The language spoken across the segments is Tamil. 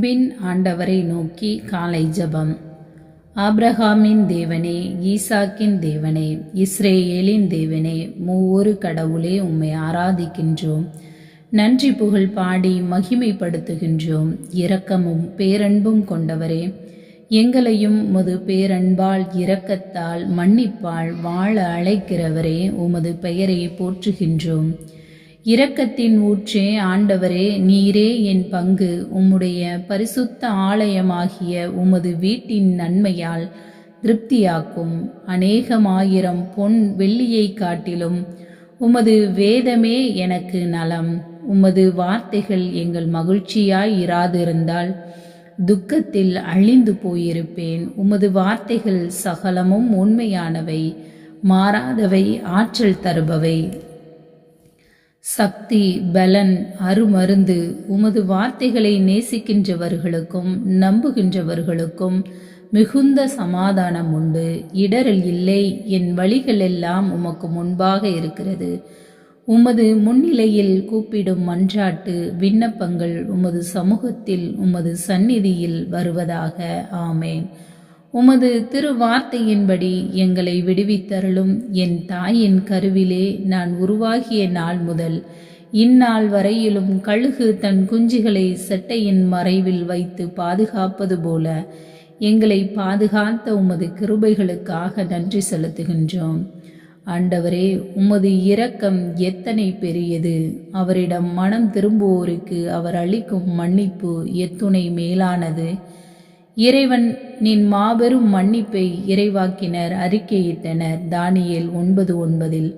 பின் ஆண்டவரை நோக்கி காலை ஜபம். ஆப்ரஹாமின் தேவனே ஈசாக்கின் தேவனே இஸ்ரேலின் தேவனே மூவொரு கடவுளே உம்மை ஆராதிக்கின்றோம். நன்றி புகழ் பாடி மகிமைப்படுத்துகின்றோம். இரக்கமும் பேரன்பும் கொண்டவரே எங்களையும் உமது பேரன்பால் இரக்கத்தால் மன்னிப்பால் வாழ அழைக்கிறவரே உமது பெயரை போற்றுகின்றோம். இரக்கத்தின் ஊற்றே ஆண்டவரே நீரே என் பங்கு. உம்முடைய பரிசுத்த ஆலயமாகிய உமது வீட்டின் நன்மையால் திருப்தியாக்கும். அநேகமாயிரம் பொன் வெள்ளியை காட்டிலும் உமது வேதமே எனக்கு நலம். உமது வார்த்தைகள் எங்கள் மகிழ்ச்சியாய் இராதிருந்தால் துக்கத்தில் அழிந்து போயிருப்பேன். உமது வார்த்தைகள் சகலமும் உண்மையானவை மாறாதவை ஆற்றல் தருபவை. சக்தி பலன் அருமருந்து உமது வார்த்தைகளை நேசிக்கின்றவர்களுக்கும் நம்புகின்றவர்களுக்கும் மிகுந்த சமாதானம் உண்டு. இடரல் இல்லை என் வழிகள் எல்லாம் உமக்கு முன்பாக இருக்கிறது. உமது முன்னிலையில் கூப்பிடும் மன்றாட்டு விண்ணப்பங்கள் உமது சமூகத்தில் உமது சந்நிதியில் வருவதாக. ஆமேன். உமது திருவார்த்தையின்படி எங்களை விடுவித்தருளும் என் தாயின் கருவிலே நான் உருவாகிய நாள் முதல். இந்நாள் வரையிலும் கழுகு தன் குஞ்சுகளை செட்டையின் மறைவில் வைத்து பாதுகாப்பது போல எங்களை பாதுகாத்த உமது கிருபைகளுக்காக நன்றி செலுத்துகின்றோம். ஆண்டவரே உமது இரக்கம் எத்தனை பெரியது. அவரிடம் மனம் திரும்புவோருக்கு அவர் அளிக்கும் மன்னிப்பு எத்துணை மேலானது. இறைவன் நின் மாபெரும் மன்னிப்பை இறைவாக்கினர் அறிக்கையிட்டனர். தானியல் ஒன்பது ஒன்பதில்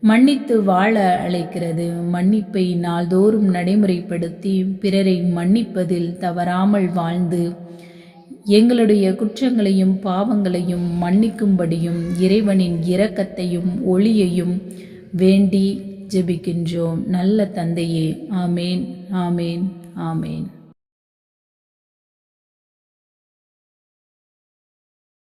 மன்னித்து வாழ அழைக்கிறது. மன்னிப்பை நாள்தோறும் நடைமுறைப்படுத்தி பிறரை மன்னிப்பதில் தவறாமல் வாழ்ந்து எங்களுடைய குற்றங்களையும் பாவங்களையும் மன்னிக்கும்படியும் இறைவனின் இரக்கத்தையும் ஒளியையும் வேண்டி ஜெபிக்கின்றோம். நல்ல தந்தையே ஆமேன் ஆமேன் ஆமேன்.